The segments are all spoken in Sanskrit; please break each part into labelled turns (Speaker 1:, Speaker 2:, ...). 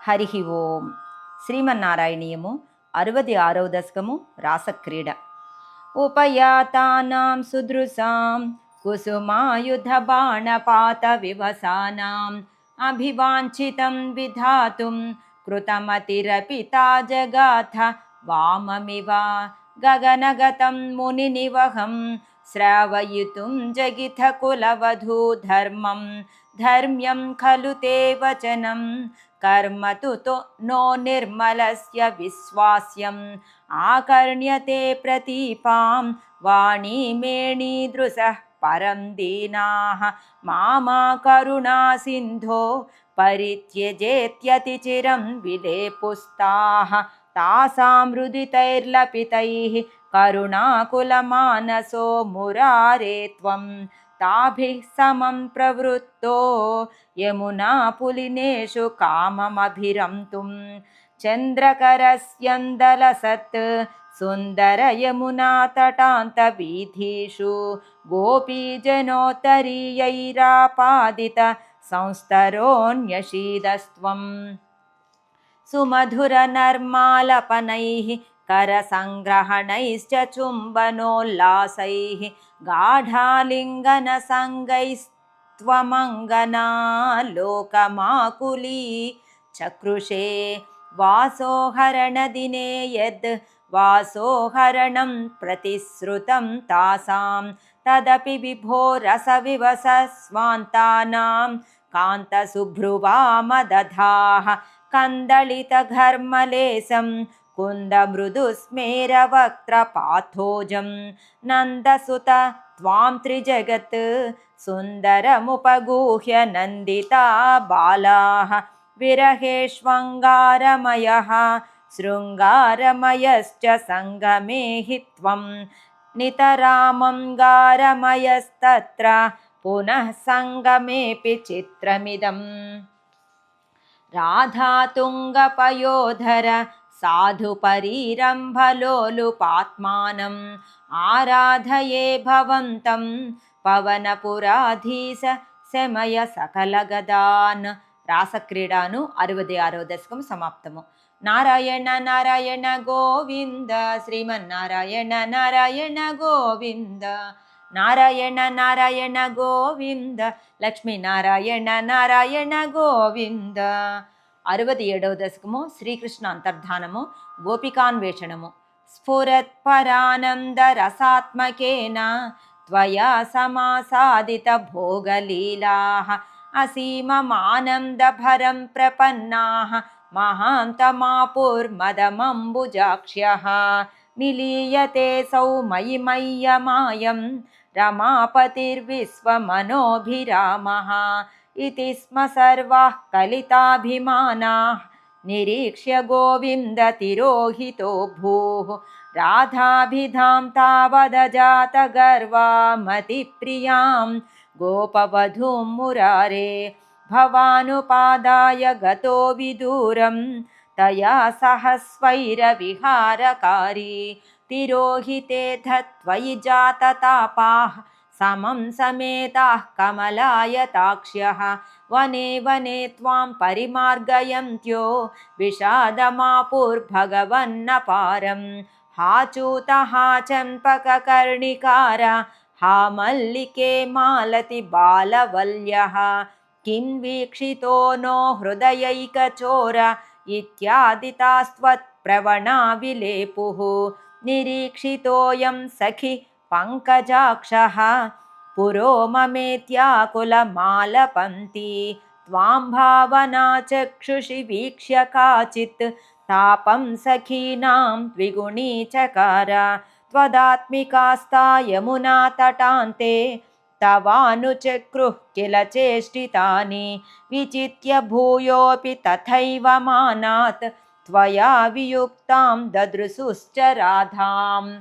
Speaker 1: హరి ఓం శ్రీమన్నారాయణీయము అరవది ఆరవ దశకము రాసక్రీడ ఉపయాతానాం సుదృశాం కుసుమాయుధ బాణపాత వివసానాం అభివాంఛితం విధాతుం కృతమతిరపితా జగాథ వామమివ గగనగతం మునినివహం श्रावयितुं जगिथकुलवधूधर्मं धर्म्यं खलु ते वचनं। कर्म तु नो निर्मलस्य विश्वास्यम्। आकर्ण्यते प्रतीपां। वाणीमेणीदृशः परं दीनाः। मामा करुणासिन्धो परित्यजेत्यतिचिरं विलेपुस्ताः। तासां हृदितैर्लपितैः करुणाकुलमानसो मुरारे त्वं ताभिः समं प्रवृत्तो यमुनापुलिनेषु काममभिरन्तुं। चन्द्रकरस्यन्दलसत् सुन्दरयमुनातटान्तवीथीषु गोपीजनोत्तरीयैरापादित संस्तरोऽन्यशीदस्त्वम् सुमधुरनर्मालपनैः करसङ्ग्रहणैश्च चुम्बनोल्लासैः गाढालिङ्गनसङ्गैस्त्वमङ्गना लोकमाकुली चकृषे वासोहरणदिने यद् वासोहरणं प्रतिश्रुतं तासां तदपि विभो रसविवसस्वान्तानां कान्तसुभ्रुवामदधाः कन्दलितघर्मलेशं कुन्दमृदुस्मेरवक्त्रपाथोजं नन्दसुत त्वां त्रिजगत् सुन्दरमुपगूह्य नन्दिता बालाः। विरहेष्वङ्गारमयः शृङ्गारमयश्च सङ्गमे हि त्वं नितरामङ्गारमयस्तत्र पुनः सङ्गमेऽपि चित्रमिदम्। राधातुङ्गपयोधर సాధు పరీరంభలోలు పాత్మానం ఆరాధయే భవంతం పవనపురాధీశ శమయ సకల సకలగదాన్ రాసక్రీడాను అరవది ఆరో దశకం సమాప్తము. నారాయణ నారాయణ గోవింద శ్రీమన్నారాయణ నారాయణ గోవింద నారాయణ నారాయణ గోవింద లక్ష్మీనారాయణ నారాయణ గోవింద. అరవది ఏడవ దశకము శ్రీకృష్ణ అంతర్ధానము గోపికాన్వేషణము స్ఫురత్పరానందరసాత్మకేన त्वया समासादितभोगलीलाः असीममानन्दभरं प्रपन्नाः महान्तमापुर्मदमम्बुजाक्ष्यः मिलीयते सौ मयि मय्यमायं रमापतिर्विश्वमनोभिरामः इति स्म सर्वाः कलिताभिमानाः। निरीक्ष्य गोविन्दतिरोहितो भूः। राधाभिधां तावदजातगर्वामतिप्रियां गोपवधूं मुरारे भवानुपादाय गतो विदूरं। तया सह स्वैरविहारकारी तिरोहिते धत्वयि जाततापाः समं समेताः कमलायताक्ष्यः। वने वने त्वां परिमार्गयन्त्यो विषादमापुर्भगवन्नपारम्। हाचूतः चम्पककर्णिकार हा मल्लिके मालति बालवल्यः। किं वीक्षितो नो हृदयैकचोर इत्यादितास्त्वत्प्रवणा विलेपुः निरीक्षितोऽयं सखि पङ्कजाक्षः पुरो ममेत्याकुलमालपन्ती त्वां भावना चक्षुषि वीक्ष्य काचित् तापं सखीनां द्विगुणी चकार त्वदात्मिकास्ता यमुना तटान्ते तवानुचक्रुः किल चेष्टितानि विचित्य भूयोऽपि तथैव मानात् त्वया वियुक्तां ददृशुश्च राधाम्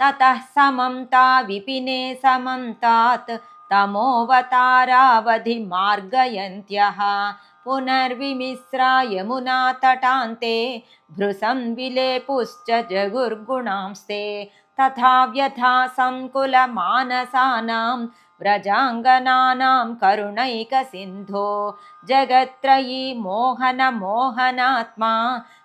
Speaker 1: ततः समं ता विपिने समं तात् तमोवतारावधिमार्गयन्त्यः। पुनर्विमिश्रा यमुना तटान्ते भृशं विलेपुश्च जगुर्गुणांस्ते। तथा व्यथा सङ्कुलमानसानां व्रजाङ्गनानां करुणैकसिन्धो। जगत्त्रयी मोहनमोहनात्मा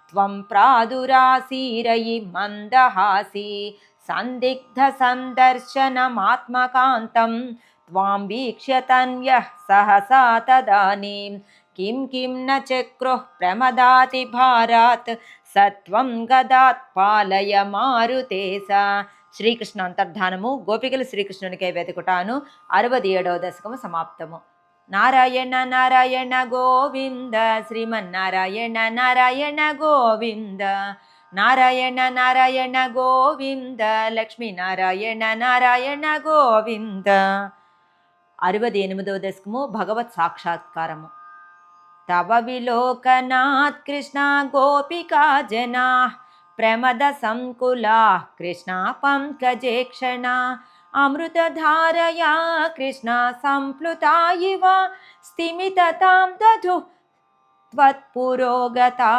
Speaker 1: त्वं प्रादुरासीरयि मन्दहासि सन्दिग्धसन्दर्शनमात्मकान्तं त्वां वीक्ष्य तन्यः सहसा तदानीं किं किं न चक्रुः प्रमदातिभारात् సత్వం గదాత్ పాలయ మారుతే సా శ్రీకృష్ణ అంతర్ధానము గోపికలు శ్రీకృష్ణునికై వెతుకుటాను అరవది ఏడవ దశకము సమాప్తము నారాయణ నారాయణ గోవింద శ్రీమన్నారాయణ నారాయణ గోవింద నారాయణ నారాయణ గోవింద లక్ష్మీ నారాయణ నారాయణ గోవింద. అరవది ఎనిమిదవ దశకము భగవత్ సాక్షాత్కారము. తవ విలోకనాత్ కృష్ణ గోపికా జనా ప్రమద సంకులా కృష్ణ పంకజేక్షణ అమృతధారయా కృష్ణ సంప్లుతా ఇవ దధు త్వత్పురోగతా.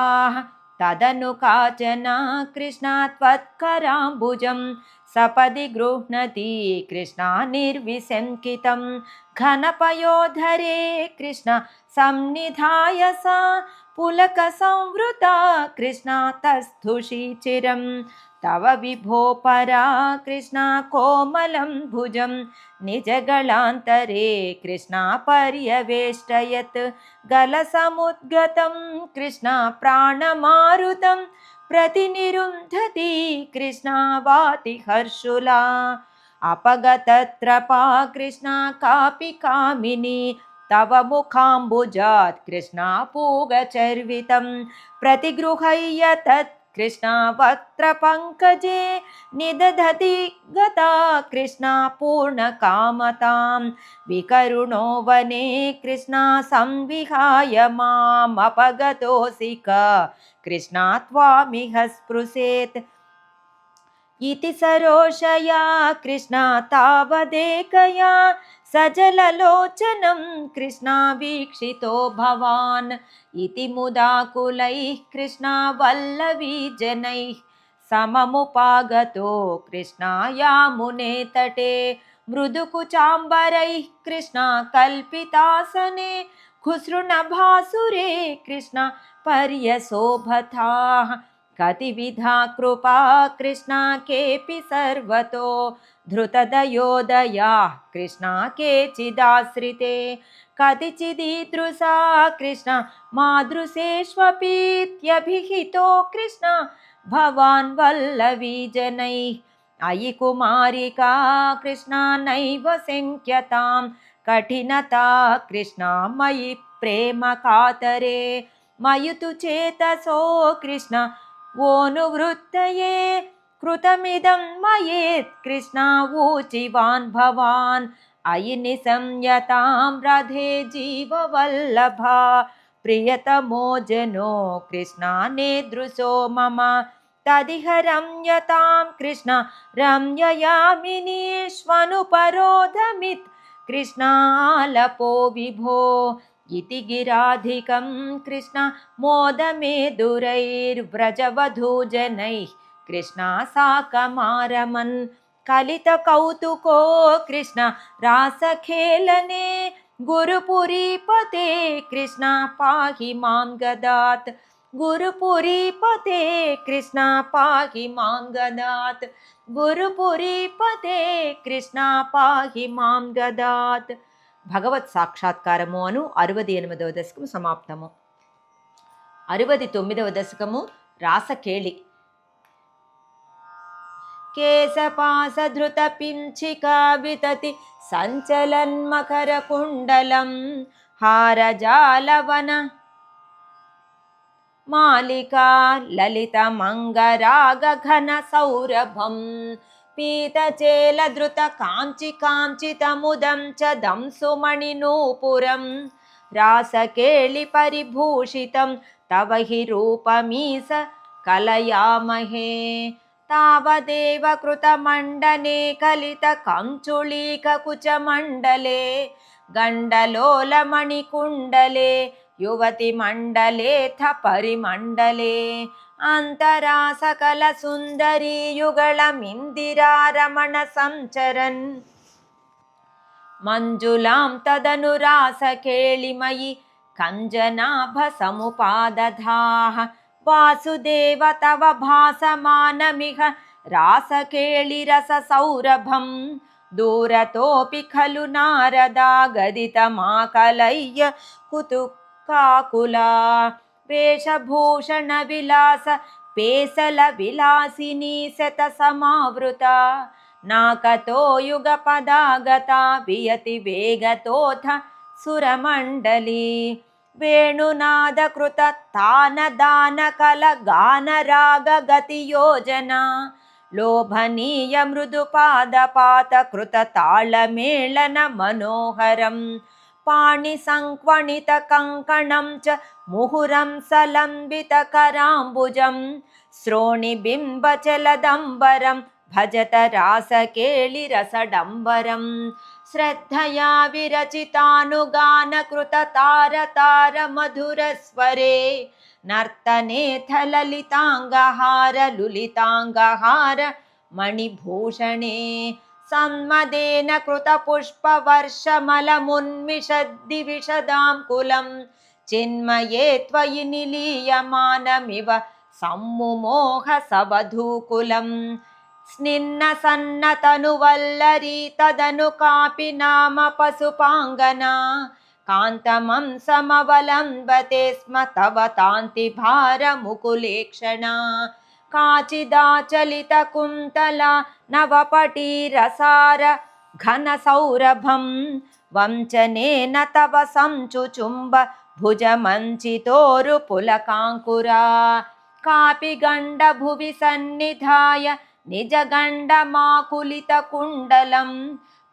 Speaker 1: काचना कृष्णा त्वत्कराम्बुजं सपदि गृह्णति कृष्णा निर्विशङ्कितं घनपयोधरे कृष्ण संनिधाय सा पुलकसंवृता कृष्णा तस्थुषी तव विभो परा कृष्णा कोमलं भुजं निजगलान्तरे कृष्णा पर्यवेष्टयत् गलसमुद्गतं कृष्णा प्राणमारुतं प्रतिनिरुन्धति कृष्णा वाति हर्षुला। अपगतत्रपा कृष्णा कापि कामिनी तव मुखाम्बुजात् कृष्णा पूगचर्वितं प्रतिगृह्य तत् कृष्णा वक्त्रपङ्कजे निदधति गता कृष्णा पूर्णकामतां विकरुणो वने कृष्णा संविहाय मामपगतोऽसि क। कृष्णा त्वामिह स्पृशेत्। इति सरोषया कृष्णा तावदेकया सजललोचनं कृष्णा वीक्षितो भवान्। इति मुदाकुलैः कृष्णा वल्लवीजनैः सममुपागतो कृष्णाया मुने तटे। मृदुकुचाम्बरैः कृष्णा कल्पितासने खुसृणभासुरे कृष्णा पर्यशोभथाः कतिविधा कृपा कृष्णा केऽपि सर्वतो। धृतदयोदयाः कृष्णा केचिदाश्रिते। कतिचिदीदृशा कृष्ण मादृशेष्वपीत्यभिहितो कृष्ण भवान् वल्लवीजनैः अयि कुमारिका कृष्णा नैव शङ्क्यतां कठिनता कृष्णा मयि प्रेमकातरे मयि तु चेतसो कृष्ण वोऽनुवृत्तये कृतमिदं मयेत् कृष्णा ऊचिवान् भवान्। अयि निसंयतां रथे जीववल्लभा। प्रियतमो जनो कृष्णा नेदृशो मम। तदिह रम्यतां कृष्ण रम्ययामिनीष्वनुपरोधमित् कृष्णालपो विभो इति गिराधिकं कृष्ण मोदमे दुरैर्व्रजवधूजनैः कृष्णा साकमारमन् कलितकौतुको कृष्ण रासखेलने गुरुपुरीपते कृष्ण पाहि मां गदात् गुरुपुरीपते कृष्ण पाहि मां गदात् गुरुपुरीपते कृष्ण पाहि मां गदात् భగవత్ సాక్షాత్కారము అను అరవది ఎనిమిదవ దశకం సమాప్తము. అరవది తొమ్మిదవ దశకము రాసకేళి. కేశపాసధృత పింఛికా వితతి సంచలన్మకర కుండలం హారజాలవన. మాలికా సౌరభం పీతచేలధృత కాంచి కాంచితముదం చ దంసుమణినూపురం. రాసకేళి పరిభూషితం తవ హి రూపమీస కలయామహే. తావదేవ కృతమండనే కలిత కంచుళీకకుచమండలే గండలోలమణికుండలే యువతి మండలేథ పరిమండలే अन्तरा सकलसुन्दरी युगळमिन्दिरारमणसञ्चरन् मञ्जुलां तदनुरासकेळिमयि कञ्जनाभसमुपादधाः। वासुदेव तव भासमानमिह रासकेळिरससौरभं दूरतोऽपि खलु नारदागदितमाकलय्य कुतुकाकुला वेषभूषणविलास पेसलविलासिनी शतसमावृता नाकतो युगपदागता वियति वेगतोऽथ सुरमण्डली वेणुनादकृततानदानकलगानरागगतियोजना लोभनीयमृदुपादपातकृतताळमेळनमनोहरं पाणिसङ्क्वणितकङ्कणं च मुहुरं सलम्बितकराम्बुजं श्रोणिबिम्बचलदम्बरं भजत रासकेळिरसडम्बरं श्रद्धया विरचितानुगानकृततारतारमधुरस्वरे नर्तनेऽथ ललिताङ्गहार लुलिताङ्गहार मणिभूषणे सन्मदेन कृतपुष्पवर्षमलमुन्मिषद्दिविशदां कुलं चिन्मये त्वयि निलीयमानमिव सम्मुमोहसवधूकुलं स्निन्नसन्नतनुवल्लरी तदनु कापि नाम पशुपाङ्गना कान्तमं समवलम्बते स्म तव तान्तिभारमुकुलेक्षणा काचिदाचलितकुन्तला नवपटीरसार घनसौरभं वञ्चनेन तव संचुचुम्ब भुजमञ्चितोरुपुलकाङ्कुरा। कापि गण्डभुवि सन्निधाय निजगण्डमाकुलितकुण्डलं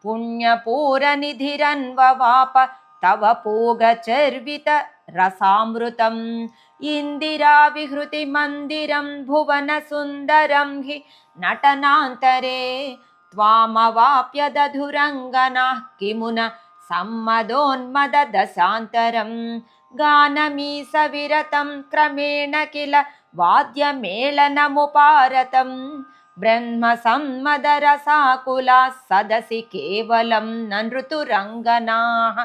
Speaker 1: पुण्यपूरनिधिरन्ववाप तव पूगचर्वितरसामृतम् इन्दिराविहृतिमन्दिरं भुवनसुन्दरं हि नटनान्तरे त्वामवाप्य दधुरङ्गनाः किमु न सम्मदोन्मददशान्तरं गानमीसविरतं क्रमेण किल वाद्यमेलनमुपारतं ब्रह्मसम्मदरसाकुलाः सदसि केवलं न नृतुरङ्गनाः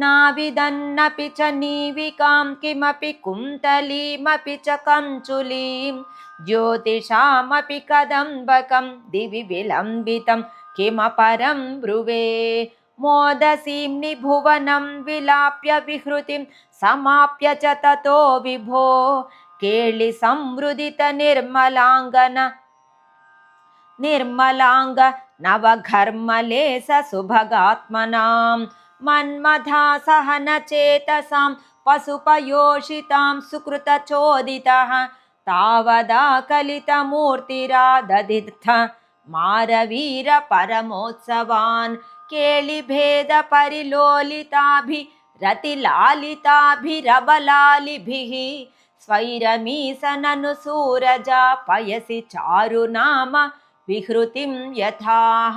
Speaker 1: नाविदन्नपि च नीविकां किमपि कुन्तलीमपि च कञ्चुलीं ज्योतिषामपि कदम्बकं दिवि विलम्बितं किमपरं ब्रुवे। मोदसीं निभुवनं विलाप्य विहृतिं समाप्य च ततो विभो। केळिसंवृदितनिर्मलाङ्गन निर्मलाङ्ग नवघर्मलेस सुभगात्मनाम् मन्मथा सहनचेतसां पशुपयोषितां सुकृतचोदितः तावदा कलितमूर्तिरादधिर्थ मारवीरपरमोत्सवान् केळिभेदपरिलोलिताभिरतिलालिताभिरबलालिभिः स्वैरमीसननुसूरजा पयसि चारुनाम विहृतिं यथाः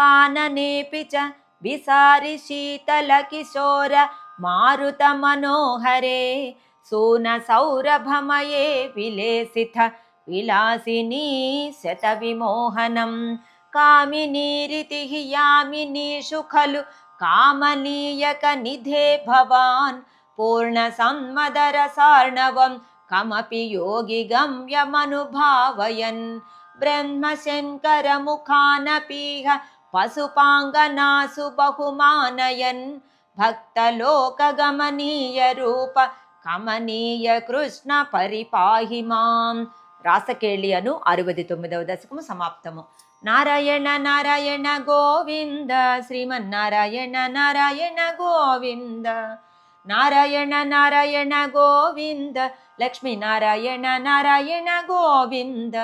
Speaker 1: काननेऽपि च विसारि शीतलकिशोर मारुतमनोहरे सूनसौरभमये विलेसिथ विलासिनी शतविमोहनं। कामिनीरितिः यामिनीषु खलु कामनीयकनिधे भवान्। पूर्णसन्मदरसार्णवं कमपि योगि गम्यमनुभावयन् ब्रह्मशङ्करमुखानपीह పశుపాంగనాసు బహుమానయన్ భక్తలోకగమనీయరూప కమనీయ కృష్ణ పరిపాహి మాం. రాసకేళి అను అరవది తొమ్మిదవ దశకము సమాప్తము. నారాయణ నారాయణ గోవింద శ్రీమన్నారాయణ నారాయణ గోవింద. నారాయణ నారాయణ గోవింద లక్ష్మీనారాయణ నారాయణ గోవింద.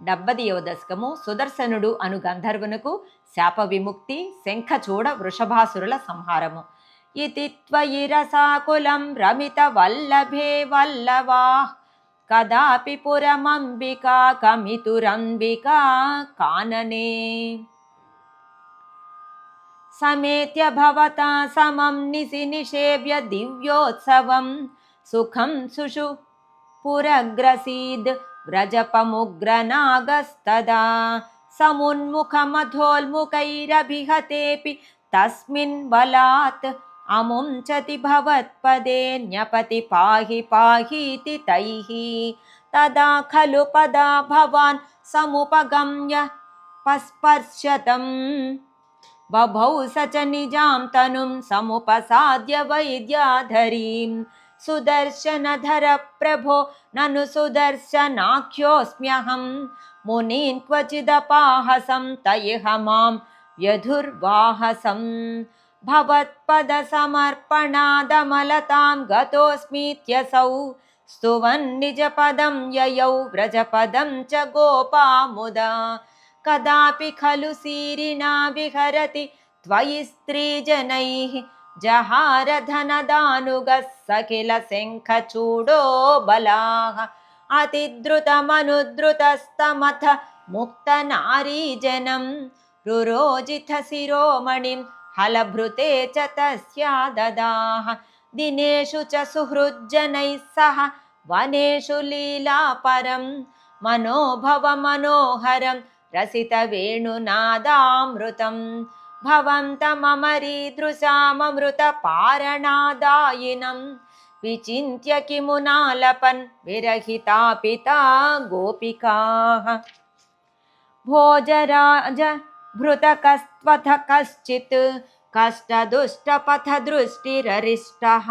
Speaker 1: డెబ్బదియవ దశకము సుదర్శనుడు అను గంధర్వునకు శాప విముక్తి శంఖచూడ వృషభాసురుల సంహారము ఇతి త్వయి రసాకులం రమిత వల్లభే వల్లవా కదాపి పురమంబికా కమితురంబికా కాననే समेत्य भवता समं निशि निषेव्य दिव्योत्सवं सुखं सुषु पुरग्रसीद् व्रजपमुग्रनागस्तदा समुन्मुखमधोन्मुखैरभिहतेऽपि तस्मिन् बलात् अमुञ्चति भवत्पदे न्यपति पाहि पाहीति तैः। तदा खलु पदा भवान् समुपगम्य पस्पर्शतम्। बभौ स च निजां तनुं समुपसाद्य वैद्याधरीं सुदर्शनधरप्रभो ननु सुदर्शनाख्योऽस्म्यहं। मुनीन् क्वचिदपाहसं तयिह मां यधुर्वाहसं। भवत्पदसमर्पणादमलतां गतोऽस्मीत्यसौ स्तुवन्निजपदं ययौ व्रजपदं च गोपामुदा। कदापि खलु सीरिणा विहरति त्वयि स्त्रीजनैः जहारधनदानुगः स किल शङ्खचूडो बलाः अतिद्रुतमनुद्रुतस्तमथ मुक्तनारीजनं रुरोजितशिरोमणिं हलभृते च तस्या ददाः। दिनेषु च सुहृज्जनैः सह वनेषु लीलापरं मनोभवमनोहरं रसितवेणुनादामृतं भवन्तममरीदृशाममृतपारणादायिनं विचिन्त्य किमुनालपन् विरहिता पिता गोपिकाः। भोजराज भृतकस्त्वथ कश्चित् कष्टदुष्टपथदृष्टिररिष्टः।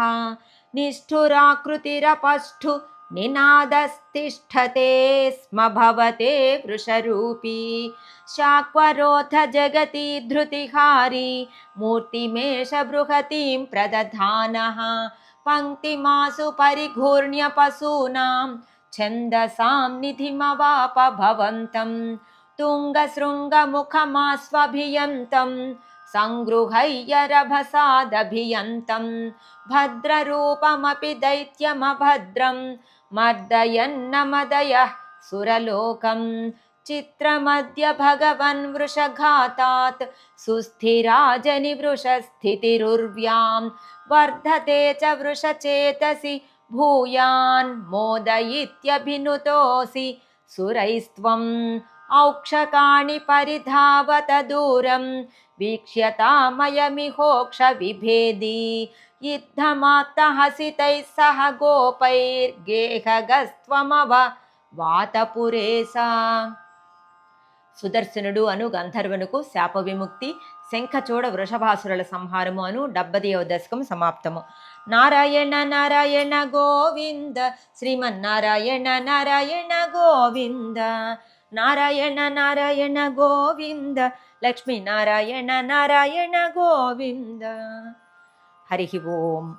Speaker 1: निष्ठुराकृतिरपष्ठु निनादस्तिष्ठते स्म भवते वृषरूपी शाक्वरोथ जगति धृतिहारी मूर्तिमेष बृहतीं प्रदधानः। पङ्क्तिमासु परिघूर्ण्य पशूनां छन्दसां निधिमवाप भवन्तं। तुङ्गशृङ्गमुखमास्वभियन्तं सङ्गृहय्यरभसादभियन्तं भद्ररूपमपि दैत्यमभद्रं मर्दयन्नमदयः सुरलोकं चित्रमद्य भगवन् वृषघातात्। सुस्थिराजनिवृषस्थितिरुर्व्यां वर्धते च वृषचेतसि भूयान्। मोदयित्यभिनुतोऽसि सुरैस्त्वम्। औक्षकाणि परिधावत दूरं वीक्ष्यतामयमिहोक्षविभेदी। युद्धमात्तहसितैः सह गोपैर्गेहगस्त्वमव वातपुरे सा సుదర్శనుడు అను గంధర్వనుకు శాప విముక్తి శంఖచూడ వృషభాసురుల సంహారము అను డబ్బదేవ దశకం సమాప్తము. నారాయణ నారాయణ గోవింద శ్రీమన్నారాయణ నారాయణ గోవింద నారాయణ నారాయణ గోవింద లక్ష్మీనారాయణ నారాయణ గోవింద. హరి ఓం.